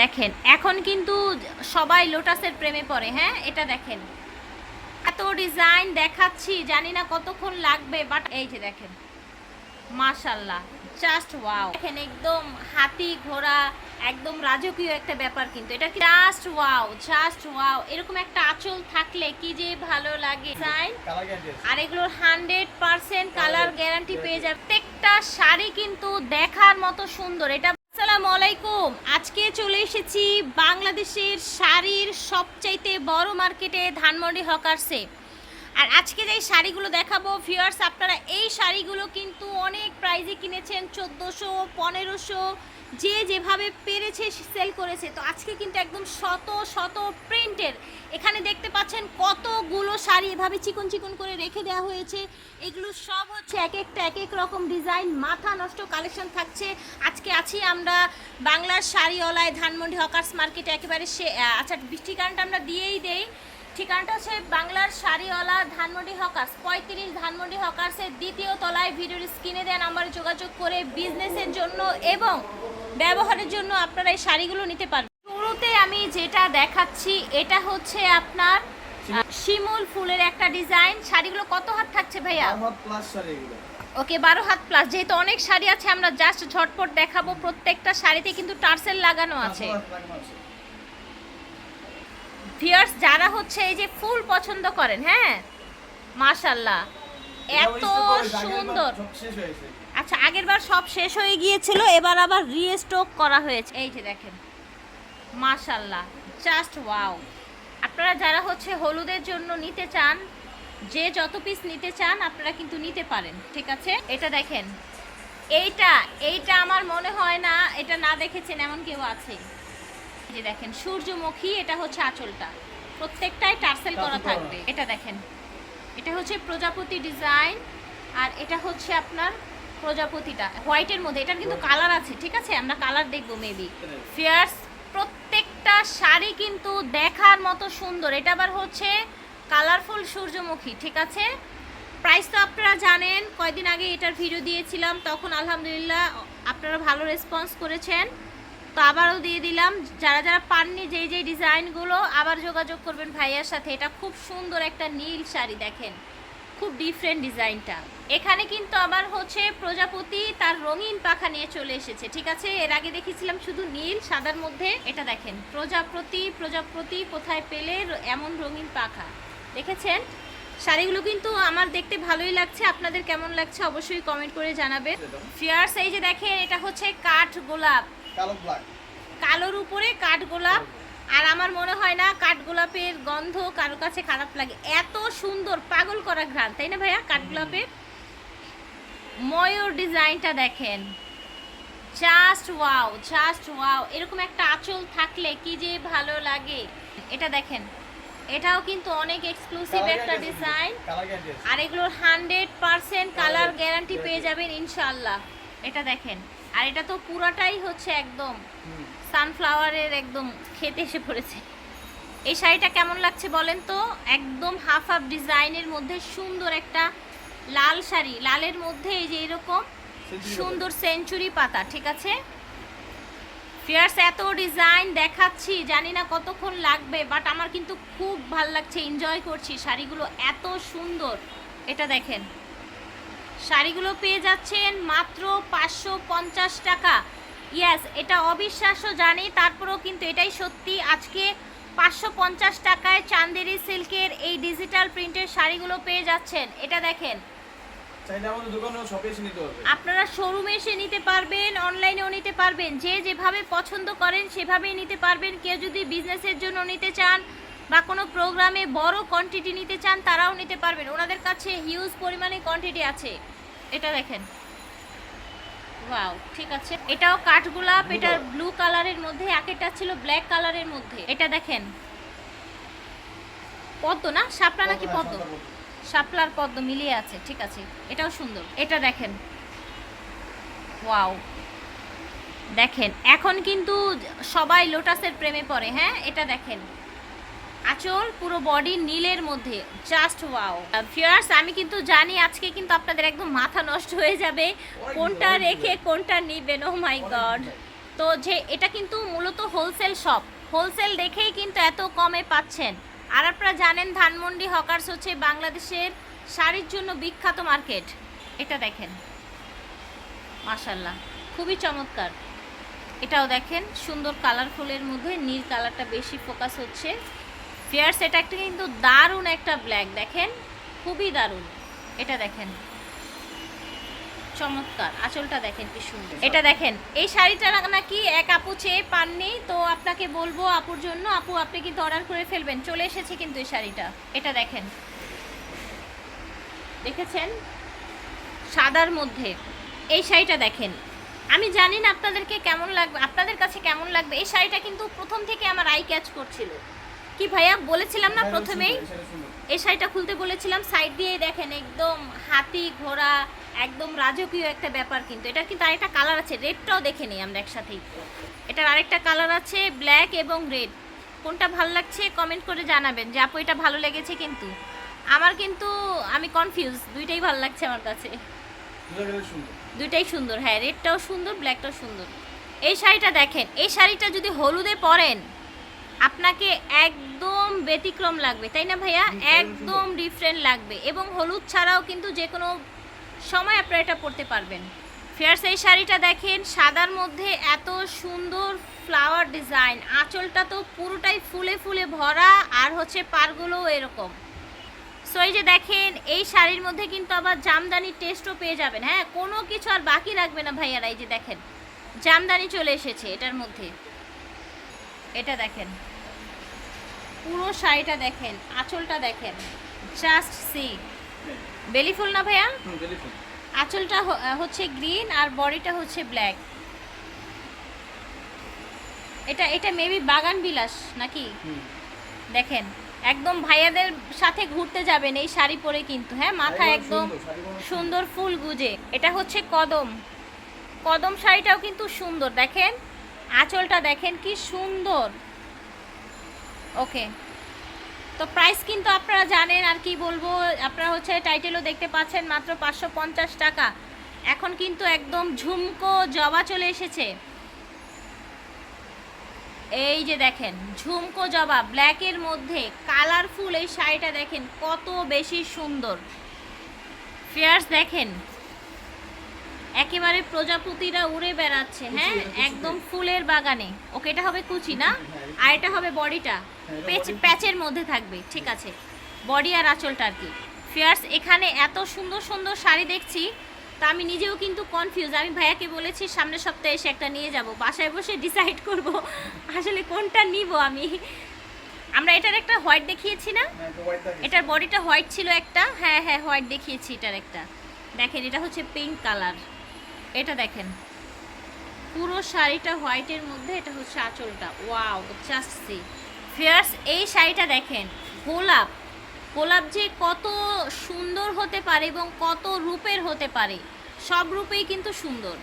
দেখেন এখন কিন্তু সবাই লোটাসের প্রেমে পড়ে হ্যাঁ? এটা দেখেন। এত ডিজাইন দেখাচ্ছি জানি না কতক্ষণ লাগবে বাট এই যে দেখেন। মাশাল্লাহ জাস্ট ওয়াও দেখেন একদম হাতি ঘোড়া একদম রাজকীয় একটা ব্যাপার কিন্তু। এটা জাস্ট ওয়াও জাস্ট ওয়াও এরকম একটা আঁচল থাকলে কি যে ভালো লাগে। ডিজাইন আর এগুলোর হান্ড্রেড পার্সেন্ট কালার গ্যারান্টি পেয়ে যাবে। প্রত্যেকটা শাড়ি কিন্তু দেখার মতো সুন্দর। এটা আসসালামু আলাইকুম। আজকে চলে এসেছি বাংলাদেশের শাড়ির সবচাইতে বড় মার্কেটে ধানমন্ডি হকার্সে। আর আজকে যে শাড়িগুলো দেখাবো ভিউয়ার্স আপনারা এই শাড়িগুলো কিন্তু অনেক প্রাইজে কিনেছেন, চোদ্দোশো, পনেরোশো যে যেভাবে পেরেছে সেল করেছে। তো আজকে কিন্তু একদম শত শত প্রিন্টের এখানে দেখতে পাচ্ছেন কতগুলো শাড়ি এভাবে চিকন চিকন করে রেখে দেওয়া হয়েছে। এগুলো সব হচ্ছে এক একটা, এক এক রকম ডিজাইন মাথা নষ্ট কালেকশন থাকছে। আজকে আছি আমরা বাংলার শাড়িওয়ালায়, ধানমন্ডি হকার্স মার্কেটে একেবারে সে আচ্ছা ঠিকানাটা আমরা দিয়েই দেই। ঠিকানাটা হচ্ছে বাংলার শাড়িওয়ালা ধানমন্ডি হকার্স। পঁয়ত্রিশ ধানমন্ডি হকার্সের দ্বিতীয় তলায় ভিডিওর স্ক্রিনে দেওয়া নাম্বারে যোগাযোগ করে বিজনেসের জন্য এবং ব্যবহারের জন্য আপনারা এই শাড়িগুলো নিতে পারবেন। শুরুতে আমি যেটা দেখাচ্ছি এটা হচ্ছে আপনার শিমুল। ফুলের একটা ডিজাইন। শাড়িগুলো কত হাত থাকছে ভাইয়া? আমার ওকে বারো হাত প্লাস যেহেতু অনেক শাড়ি আছে আমরা জাস্ট ঝটপট দেখাবো প্রত্যেকটা শাড়িতে কিন্তু টার্সেল লাগানো আছে। ভিউয়ার্স যারা হচ্ছে এই যে ফুল পছন্দ করেন হ্যাঁ? মাশাল্লাহ এত সুন্দর। আচ্ছা আগের বার সব শেষ হয়ে গিয়েছিল এবার আবার রিস্টক করা হয়েছে। এই যে দেখেন মাশাল্লাহ জাস্ট ওয়াও আপনারা যারা হচ্ছে হলুদের জন্য নিতে চান যে যত পিস নিতে চান আপনারা কিন্তু নিতে পারেন ঠিক আছে? এটা দেখেন এইটা এইটা আমার মনে হয় না এটা না দেখেছেন এমন কেউ আছে। যে দেখেন সূর্যমুখী এটা হচ্ছে আঁচলটা। প্রত্যেকটাই টার্সেল করা থাকবে। এটা দেখেন এটা হচ্ছে প্রজাপতি ডিজাইন আর এটা হচ্ছে আপনার প্রজাপতিটা। হোয়াইটের মধ্যে এটার কিন্তু কালার আছে ঠিক আছে? আমরা কালার দেখব মেবি ফিয়ার্স প্রত্যেকটা শাড়ি কিন্তু দেখার মতো সুন্দর। এটা আবার হচ্ছে কালারফুল সূর্যমুখী ঠিক আছে? প্রাইস তো আপনারা জানেন কয়দিন আগে এটার ভিডিও দিয়েছিলাম তখন আলহামদুলিল্লাহ আপনারা ভালো রেসপন্স করেছেন। তো আবারও দিয়ে দিলাম। যারা যারা পাননি যেই যেই ডিজাইনগুলো আবার যোগাযোগ করবেন ভাইয়ার সাথে। এটা খুব সুন্দর একটা নীল শাড়ি দেখেন। খুব ডিফারেন্ট ডিজাইনটা। এখানে কিন্তু আবার হচ্ছে প্রজাপতি তার রঙিন পাখা নিয়ে চলে এসেছে ঠিক আছে? এর আগে দেখেছিলাম শুধু নীল সাদার মধ্যে। এটা দেখেন প্রজাপতি প্রজাপতি কোথায় পেলে এমন রঙিন পাখা। দেখেছেন? শাড়িগুলো কিন্তু আমার দেখতে ভালোই লাগছে। আপনাদের কেমন লাগছে অবশ্যই কমেন্ট করে জানাবেন। ফিয়ার্স এই যে দেখেন এটা হচ্ছে কাঠ গোলাপ। কালো ব্ল্যাক কালোর উপরে কাঠ গোলাপ। আর আমার মনে হয় না কাঠ গোলাপের গন্ধ কারও কাছে খারাপ লাগে। এত সুন্দর পাগল করা ঘ্রাণ তাই না ভাইয়া? কাঠ গোলাপের। ময়ূর ডিজাইনটা দেখেন। জাস্ট ওয়াও জাস্ট ওয়াও এরকম একটা আঁচল থাকলে কি যে ভালো লাগে। এটা দেখেন। এটাও কিন্তু অনেক এক্সক্লুসিভ একটা ডিজাইন আর এগুলোর হান্ড্রেড পার্সেন্ট কালার গ্যারান্টি পেয়ে যাবেন ইনশাল্লাহ এটা দেখেন। আর এটা তো পুরাটাই হচ্ছে একদম সানফ্লাওয়ারের একদম খেতে এসে পড়েছে। এই শাড়িটা কেমন লাগছে বলেন তো? একদম হাফ হাফ ডিজাইনের মধ্যে সুন্দর একটা লাল শাড়ি। লালের মধ্যে এই যে এরকম সুন্দর সেঞ্চুরি পাতা ঠিক আছে? ফিয়ার্স এত ডিজাইন দেখাচ্ছি জানি না কতক্ষণ লাগবে বাট আমার কিন্তু খুব ভালো লাগছে। এনজয় করছি শাড়িগুলো এত সুন্দর। এটা দেখেন। শাড়িগুলো পেয়ে যাচ্ছেন মাত্র পাঁচশো পঞ্চাশ টাকা। ইয়াস এটা অবিশ্বাস্য জানি তারপরেও কিন্তু এটাই সত্যি। আজকে পাঁচশো পঞ্চাশ টাকায় চান্দেরি সিল্কের এই ডিজিটাল প্রিন্টের শাড়িগুলো পেয়ে যাচ্ছেন। এটা দেখেন। আপনারা শোরুমে এসে নিতে পারবেন অনলাইনেও নিতে পারবেন। যে যেভাবে পছন্দ করেন সেভাবেই নিতে পারবেন। কেউ যদি বিজনেসের জন্য নিতে চান বা কোনো প্রোগ্রামে বড় কোয়ান্টিটি নিতে চান তারাও নিতে পারবেন। ওনাদের কাছে হিউজ পরিমাণে কোয়ান্টিটি আছে। এটা দেখেন। ওয়াও ঠিক আছে। এটাও কাঠগোলাপ এটা ব্লু কালারের মধ্যে এক একটা ছিল ব্ল্যাক কালারের মধ্যে। এটা দেখেন। পদ্ম না? শাপলা নাকি হ্যাঁ, পদ্ম? পদ্ম। শাপলার পদ্ম মিলিয়ে আছে ঠিক আছে। এটাও সুন্দর। এটা দেখেন। ওয়াও দেখেন এখন কিন্তু সবাই লোটাসের প্রেমে পড়ে হ্যাঁ? এটা দেখেন। আঁচল পুরো বডি নীলের মধ্যে জাস্ট ওয়াও ফিয়ার্স আমি কিন্তু জানি আজকে কিন্তু আপনাদের একদম মাথা নষ্ট হয়ে যাবে কোনটা রেখে কোনটা নিবেন? ও মাই গড তো যে এটা কিন্তু মূলত হোলসেল শপ হোলসেল দেখেই কিন্তু এত কমে পাচ্ছেন। আর আপনারা জানেন ধানমন্ডি হকার্স হচ্ছে বাংলাদেশের শাড়ির জন্য বিখ্যাত মার্কেট। এটা দেখেন। মাশাল্লাহ খুবই চমৎকার। এটাও দেখেন সুন্দর কালারফুলের মধ্যে নীল কালারটা বেশি ফোকাস হচ্ছে। ফেয়ার্স এটা একটা কিন্তু দারুণ একটা ব্ল্যাক দেখেন? খুবই দারুণ। এটা দেখেন। চমৎকার। আঁচলটা দেখেন কি সুন্দর। এটা দেখেন এই শাড়িটা নাকি এক আপু চেয়ে পাননি তো আপনাকে বলব আপুর জন্য আপু আপনি কিন্তু অর্ডার করে ফেলবেন। চলে এসেছে কিন্তু এই শাড়িটা। এটা দেখেন। দেখেছেন? সাদার মধ্যে। এই শাড়িটা দেখেন। আমি জানি না আপনাদেরকে কেমন লাগবে আপনাদের কাছে কেমন লাগবে। এই শাড়িটা কিন্তু প্রথম থেকে আমার আই ক্যাচ করছিল। কি ভাইয়া? বলেছিলাম না প্রথমেই? এই শাড়ি সুন্দর। এই শাড়িটা খুলতে বলেছিলাম সাইড দিয়ে দেখেন একদম হাতি ঘোড়া একদম রাজকীয় একটা ব্যাপার কিন্তু। এটা কিন্তু আরেকটা কালার আছে রেডটাও দেখে নিই আমরা একসাথেই। এটার আরেকটা কালার আছে ব্ল্যাক এবং রেড কোনটা ভালো লাগছে কমেন্ট করে জানাবেন যে আপু এটা ভালো লেগেছে কিন্তু? আমার কিন্তু আমি কনফিউজ দুইটাই ভালো লাগছে আমার কাছে। দুইটাই সুন্দর। হ্যাঁ রেডটাও সুন্দর ব্ল্যাকটাও সুন্দর। এই শাড়িটা দেখেন এই শাড়িটা যদি হলুদে পরেন আপনাকে একদম ব্যতিক্রম লাগবে তাই না ভাইয়া? একদম ডিফারেন্ট লাগবে এবং হলুদ ছাড়াও কিন্তু যে কোনো সময় আপনারা এটা পরতে পারবেন। ফেয়ার এই শাড়িটা দেখেন সাদার মধ্যে এত সুন্দর ফ্লাওয়ার ডিজাইন আঁচলটা তো পুরোটাই ফুলে ফুলে ভরা আর হচ্ছে পারগুলোও এরকম। সো এই যে দেখেন এই শাড়ির মধ্যে কিন্তু আবার জামদানির টেস্টও পেয়ে যাবেন হ্যাঁ? কোনো কিছু আর বাকি রাখবে না ভাইয়ারা এই যে দেখেন। জামদানি চলে এসেছে এটার মধ্যে। এটা দেখেন। পুরো শাড়িটা দেখেন আঁচলটা দেখেন। জাস্ট সি বেলি ফুল না ভাইয়া। আঁচলটা হচ্ছে গ্রিন আর বডিটা হচ্ছে ব্ল্যাক। এটা এটা মেবি বাগান বিলাস নাকি? দেখেন একদম ভাইয়াদের সাথে ঘুরতে যাবেন এই শাড়ি পরে কিন্তু হ্যাঁ? মাথা একদম সুন্দর ফুল গুজে। এটা হচ্ছে কদম। কদম শাড়িটাও কিন্তু সুন্দর দেখেন। আঁচলটা দেখেন কি সুন্দর। ওকে। তো প্রাইস কিন্তু আপনারা জানেন, আর কি বলব, আপনারা হচ্ছে টাইটেলও দেখতে পাচ্ছেন মাত্র পাঁচশো পঞ্চাশ টাকা। এখন কিন্তু একদম ঝুমকো জবা চলে এসেছে। এই যে দেখেন, ঝুমকো জবা ব্ল্যাকের মধ্যে কালারফুল এই শাড়িটা দেখেন কত বেশি সুন্দর। ফেয়ার্স দেখেন একেবারে প্রজাপতিরা উড়ে বেড়াচ্ছে হ্যাঁ। একদম ফুলের বাগানে। ওকে এটা হবে কুচি না? আর এটা হবে বডিটা। হ্যাঁ, পেচ প্যাচের মধ্যে থাকবে ঠিক আছে। বডি আর আঁচলটা আর কি। ফেয়ার্স এখানে এত সুন্দর সুন্দর শাড়ি দেখছি তা আমি নিজেও কিন্তু কনফিউজ আমি ভাইয়াকে বলেছি সামনের সপ্তাহে এসে একটা নিয়ে যাব। বাসায় বসে ডিসাইড করব আসলে কোনটা নিব আমি। আমরা এটার একটা হোয়াইট দেখিয়েছি না? থাকে। এটার বডিটা হোয়াইট ছিল একটা। হ্যাঁ হ্যাঁ হোয়াইট দেখিয়েছি এটার একটা। দেখেন এটা হচ্ছে পিঙ্ক কালার। এটা দেখেন। পুরো শাড়িটা হোয়াইটের মধ্যে এটা হচ্ছে আঁচলটা। ওয়াও জাস্ট সি ফেয়ার্স এই শাড়িটা দেখেন গোলাপ। গোলাপ যে কত সুন্দর হতে পারে এবং কত রূপের হতে পারে সব রূপেই কিন্তু সুন্দর।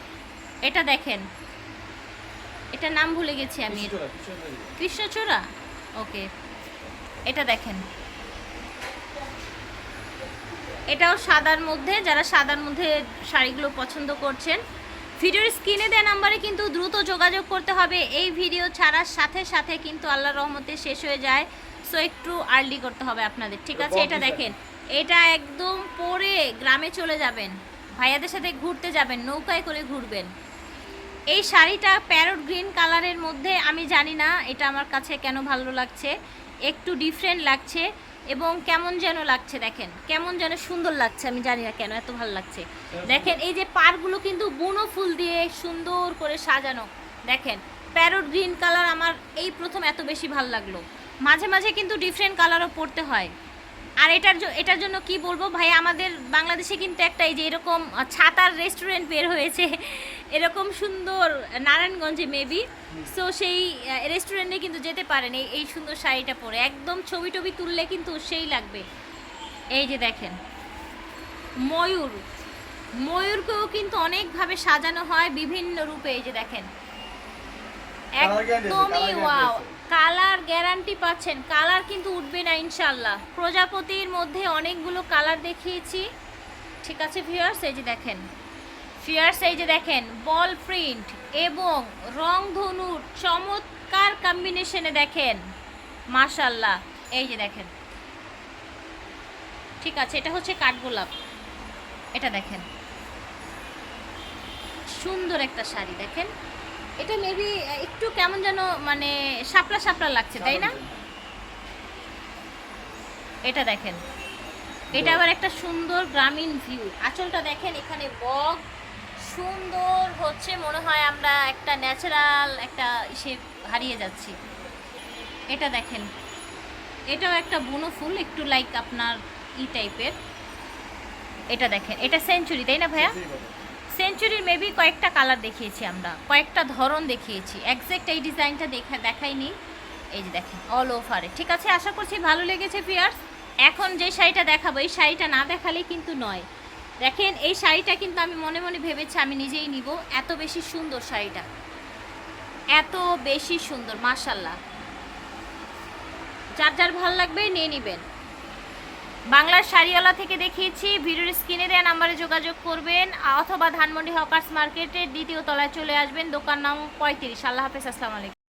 এটা দেখেন। এটা নাম ভুলে গেছি আমি। কৃষ্ণচূড়া ওকে এটা দেখেন। এটাও সাদার মধ্যে যারা সাদার মধ্যে শাড়িগুলো পছন্দ করছেন। ভিডিওর স্ক্রিনে দেওয়া নাম্বারে কিন্তু দ্রুত যোগাযোগ করতে হবে। এই ভিডিও ছাড়ার সাথে সাথে কিন্তু আল্লাহর রহমতে শেষ হয়ে যায়। সো একটু আর্লি করতে হবে আপনাদের ঠিক আছে? এটা দেখেন। এটা একদম পরে গ্রামে চলে যাবেন। ভাইয়াদের সাথে ঘুরতে যাবেন নৌকায় করে ঘুরবেন। এই শাড়িটা প্যারট গ্রিন কালারের মধ্যে আমি জানি না এটা আমার কাছে কেন ভালো লাগছে। একটু ডিফারেন্ট লাগছে। এবং কেমন যেন লাগছে দেখেন, কেমন যেন সুন্দর লাগছে, আমি জানি না কেন, এত ভালো লাগছে। দেখেন, এই যে পারগুলো কিন্তু বুনো ফুল দিয়ে সুন্দর করে সাজানো। দেখেন, প্যারোট গ্রিন কালার আমার এই প্রথম এত বেশি ভালো লাগল। মাঝে মাঝে কিন্তু ডিফারেন্ট কালারও পড়তে হয়। আর এটার এটার জন্য কি বলব ভাই আমাদের বাংলাদেশে কিন্তু একটা এই যে এরকম ছাতার রেস্টুরেন্ট বের হয়েছে। এরকম সুন্দর নারায়ণগঞ্জে মেবি সো সেই রেস্টুরেন্টে কিন্তু যেতে পারেন এই এই সুন্দর শাড়িটা পরে। একদম ছবি টবি তুললে কিন্তু সেই লাগবে। এই যে দেখেন ময়ূর। ময়ূরকেও কিন্তু অনেকভাবে সাজানো হয় বিভিন্ন রূপে এই যে দেখেন। একদমই ওয়াও। কালার গ্যারান্টি পাচ্ছেন। কালার কিন্তু উঠবে না ইনশাল্লাহ প্রজাপতির মধ্যে অনেকগুলো কালার দেখিয়েছি। ঠিক আছে ভিউয়ার্স এই যে দেখেন। ফিয়ার্স এই যে দেখেন বল প্রিন্ট এবং রং ধনুর চমৎকার কম্বিনেশনে দেখেন। মাশাল্লাহ এই যে দেখেন। ঠিক আছে, এটা হচ্ছে কাঠগোলাপ এটা দেখেন। সুন্দর একটা শাড়ি, দেখেন। এটা মেবি একটু কেমন যেন মানে শাপলা শাপলা লাগছে, তাই না? এটা দেখেন। এটা আবার একটা সুন্দর গ্রামীণ ভিউ আঁচলটা দেখেন, এখানে বগ সুন্দর হচ্ছে, মনে হয় আমরা একটা ন্যাচারাল একটা ইসে হারিয়ে যাচ্ছি। এটা দেখেন। এটাও একটা বুনো ফুল, একটু লাইক আপনার ই টাইপের এটা দেখেন। এটা সেঞ্চুরি তাই না ভাইয়া। সেঞ্চুরির মেবি কয়েকটা কালার দেখিয়েছি আমরা, কয়েকটা ধরন দেখিয়েছি। একজ্যাক্ট এই ডিজাইনটা দেখা দেখাইনি। এই যে দেখেন অল ওভারে ঠিক আছে, আশা করছি ভালো লেগেছে পিয়ার্স এখন যে শাড়িটা দেখাবো, এই শাড়িটা না দেখালে কিন্তু নয়। দেখেন, এই শাড়িটা কিন্তু আমি মনে মনে ভেবেছি আমি নিজেই নিব। এত বেশি সুন্দর শাড়িটা। এত বেশি সুন্দর মাশাল্লাহ যার যার ভালো লাগবে নিয়ে নেবেন। বাংলার শাড়িওয়ালা থেকে দেখিয়েছি, ভিডিওর স্ক্রিনে দেওয়া নাম্বারে যোগাযোগ করবেন, অথবা ধানমন্ডি হকার্স মার্কেটের দ্বিতীয় তলায় চলে আসবেন, দোকান নাম পঁয়ত্রিশ। আল্লাহ হাফেজ, আসসালামু আলাইকুম।